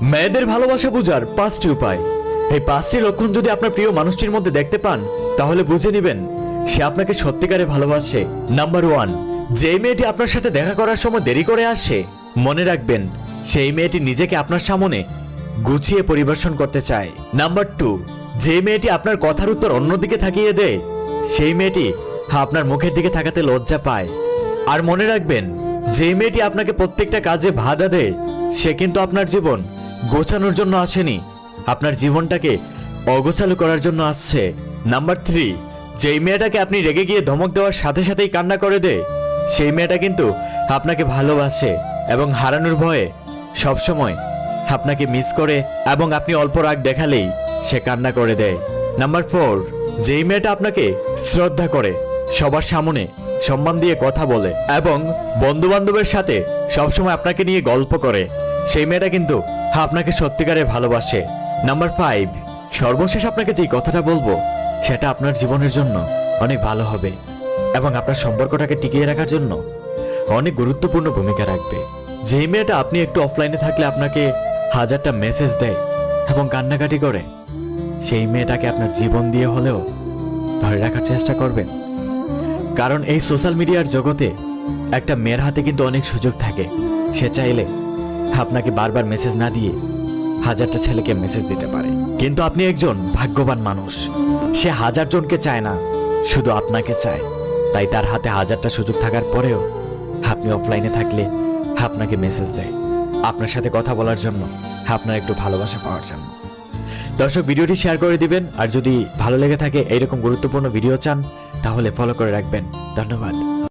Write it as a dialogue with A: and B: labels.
A: মেয়েদের ভালোবাসা বোঝার পাঁচটি উপায়। এই পাঁচটি লক্ষণ যদি আপনার প্রিয় মানুষটির মধ্যে দেখতে পান, তাহলে বুঝে নেবেন, সে আপনাকে সত্যিকারে ভালোবাসে। নাম্বার ওয়ান, যেই মেয়েটি আপনার সাথে দেখা করার সময় দেরি করে আসে, মনে রাখবেন, সেই মেয়েটি নিজেকে আপনার সামনে গুছিয়ে পরিবেশন করতে চায়। নাম্বার টু যে মেয়েটি আপনার কথার উত্তর অন্যদিকে থাকিয়ে দেয়, সেই মেয়েটি আপনার মুখের দিকে থাকাতে লজ্জা পায়। আর মনে রাখবেন যে মেয়েটি আপনাকে প্রত্যেকটা কাজে বাধা দেয়, সে কিন্তু আপনার জীবন গোছানোর জন্য আসেনি। আপনার জীবনটাকে অগোছালো করার জন্য আসছে। নাম্বার থ্রি, যেই মেয়েটাকে আপনি রেগে গিয়ে ধমক দেওয়ার সাথে সাথেই কান্না করে দেয়, সেই মেয়েটা কিন্তু আপনাকে ভালোবাসে এবং হারানোর ভয়ে সবসময় আপনাকে মিস করে এবং আপনি অল্প রাগ দেখালেই সে কান্না করে দেয়। নাম্বার ফোর, যেই মেয়েটা আপনাকে শ্রদ্ধা করে, সবার সামনে সম্মান দিয়ে কথা বলে এবং বন্ধু বান্ধবের সাথে সবসময় আপনাকে নিয়ে গল্প করে, সেই মেয়েটা কিন্তু আপনাকে সত্যিকারে ভালোবাসে। নাম্বার ফাইভ সর্বশেষ আপনাকে যেই কথাটা বলব, সেটা আপনার জীবনের জন্য অনেক ভালো হবে এবং আপনার সম্পর্কটাকে টিকিয়ে রাখার জন্য অনেক গুরুত্বপূর্ণ ভূমিকা রাখবে। যে মেয়েটা আপনি একটু অফলাইনে থাকলে আপনাকে হাজারটা মেসেজ দেয় এবং কান্নাকাটি করে, সেই মেয়েটাকে আপনার জীবন দিয়ে হলেও ধরে রাখার চেষ্টা করবেন। কারণ এই সোশ্যাল মিডিয়ার জগতে একটা মেয়ের হাতে কিন্তু অনেক সুযোগ থাকে। সে চাইলে আপনাকে বারবার মেসেজ না দিয়ে হাজারটা ছেলেকে মেসেজ দিতে পারে। কিন্তু আপনি একজন ভাগ্যবান মানুষ। সে হাজার জনকে চায় না, শুধু আপনাকে চায়। তাই তার হাতে হাজারটা সুযোগ থাকার পরেও আপনি অফলাইনে থাকলে আপনাকে মেসেজ দেয়। আপনার সাথে কথা বলার জন্য আপনার একটু ভালোবাসা পাওয়ার জন্য। দর্শক, ভিডিওটি শেয়ার করে দিবেন। আর যদি ভালো লেগে থাকে এইরকম গুরুত্বপূর্ণ ভিডিও চান, তাহলে ফলো করে রাখবেন। ধন্যবাদ।